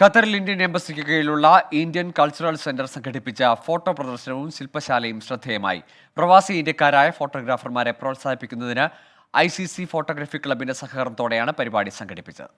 ഖത്തറിൽ ഇന്ത്യൻ എംബസിക്ക് കീഴിലുള്ള ഇന്ത്യൻ കൾച്ചറൽ സെന്റർ സംഘടിപ്പിച്ച ഫോട്ടോ പ്രദർശനവും ശില്പശാലയും ശ്രദ്ധേയമായി. പ്രവാസി ഇന്ത്യക്കാരായ ഫോട്ടോഗ്രാഫർമാരെ പ്രോത്സാഹിപ്പിക്കുന്നതിന് ഐ ഫോട്ടോഗ്രാഫി ക്ലബിന്റെ സഹകരണത്തോടെയാണ് പരിപാടി സംഘടിപ്പിച്ചത്.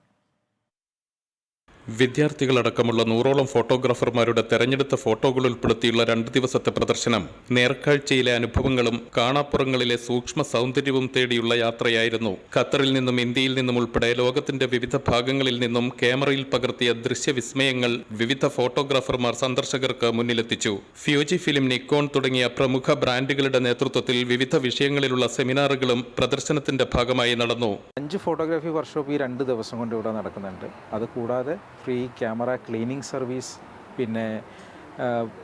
വിദ്യാർത്ഥികളടക്കമുള്ള നൂറോളം ഫോട്ടോഗ്രാഫർമാരുടെ തെരഞ്ഞെടുത്ത ഫോട്ടോകൾ ഉൾപ്പെടുത്തിയുള്ള രണ്ട് ദിവസത്തെ പ്രദർശനം നേർക്കാഴ്ചയിലെ അനുഭവങ്ങളും കാണാപ്പുറങ്ങളിലെ സൂക്ഷ്മ സൗന്ദര്യവും തേടിയുള്ള യാത്രയായിരുന്നു. ഖത്തറിൽ നിന്നും ഇന്ത്യയിൽ നിന്നും ഉൾപ്പെടെ ലോകത്തിന്റെ വിവിധ ഭാഗങ്ങളിൽ നിന്നും ക്യാമറയിൽ പകർത്തിയ ദൃശ്യവിസ്മയങ്ങൾ വിവിധ ഫോട്ടോഗ്രാഫർമാർ സന്ദർശകർക്ക് മുന്നിലെത്തിച്ചു. ഫ്യൂജി ഫിലിം നിക്കോൺ തുടങ്ങിയ പ്രമുഖ ബ്രാൻഡുകളുടെ നേതൃത്വത്തിൽ വിവിധ വിഷയങ്ങളിലുള്ള സെമിനാറുകളും പ്രദർശനത്തിന്റെ ഭാഗമായി നടന്നു. അഞ്ച് ഫോട്ടോഗ്രാഫി വർക്ക്ഷോപ്പ് ഈ രണ്ട് ദിവസം കൊണ്ട് ഇവിടെ നടക്കുന്നുണ്ട്. അത് കൂടാതെ ഫ്രീ ക്യാമറ ക്ലീനിങ് സർവീസ് പിന്നെ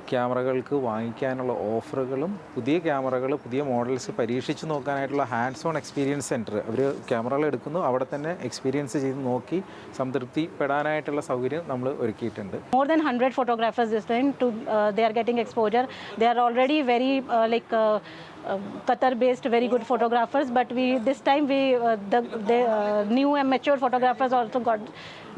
ക്യാമറകൾക്ക് വാങ്ങിക്കാനുള്ള ഓഫറുകളും പുതിയ ക്യാമറകൾ പുതിയ മോഡൽസ് പരീക്ഷിച്ച് നോക്കാനായിട്ടുള്ള ഹാൻഡ്സ് ഓൺ എക്സ്പീരിയൻസ് സെന്റർ അവർ ക്യാമറകൾ എടുക്കുന്നു. അവിടെ തന്നെ എക്സ്പീരിയൻസ് ചെയ്ത് നോക്കി സംതൃപ്തിപ്പെടാനായിട്ടുള്ള സൗകര്യം നമ്മൾ ഒരുക്കിയിട്ടുണ്ട്. More than 100 photographers this time to uh, they are getting exposure. They are already very uh, qatar based very good photographers but we this time we uh, the, the uh, new and mature photographers also got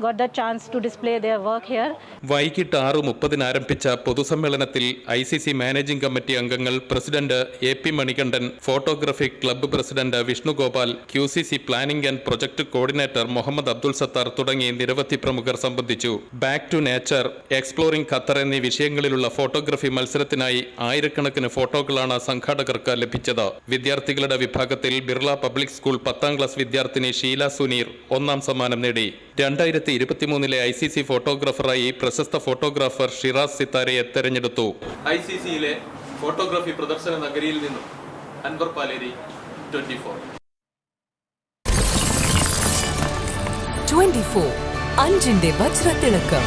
got the chance to display their work here. വൈകിട്ട് ആറ് മുപ്പതിന് ആരംഭിച്ച പൊതുസമ്മേളനത്തിൽ I C C managing committee അംഗങ്ങൾ president A P Manikandan photography club president Vishnugopal Q C C planning and project coordinator Muhammad Abdul Sattar തുടങ്ങി നിരവധി പ്രമുഖർ സംബന്ധിച്ചു. Back to nature exploring Qatar എന്നീ വിഷയങ്ങളിലുള്ള ഫോട്ടോഗ്രഫി മത്സരത്തിനായി ആയിരക്കണക്കിന് ഫോട്ടോകളാണ് സംഘാടകർക്ക് ലഭിച്ചത്. വിദ്യാർത്ഥികളുടെ വിഭാഗത്തിൽ ബിർള പബ്ലിക് സ്കൂൾ പത്താം ക്ലാസ് വിദ്യാർത്ഥിനി ഷീല സുനീർ ഒന്നാം സമ്മാനം നേടി. രണ്ടായിരത്തി ഇരുപത്തിമൂന്നിലെ ഐ സി സി ഫോട്ടോഗ്രാഫറായി പ്രശസ്ത ഫോട്ടോഗ്രാഫർ ഷിറാസ് സിത്താരയെ തെരഞ്ഞെടുത്തു. ഐ സി സിയിലെ ഫോട്ടോഗ്രാഫി പ്രദർശന നഗരിയിൽ നിന്നും അൻവർ പാലേരി ട്വന്റി ഫോർ. 24 അഞ്ചിന്റെ വജ്രത്തിളക്കം.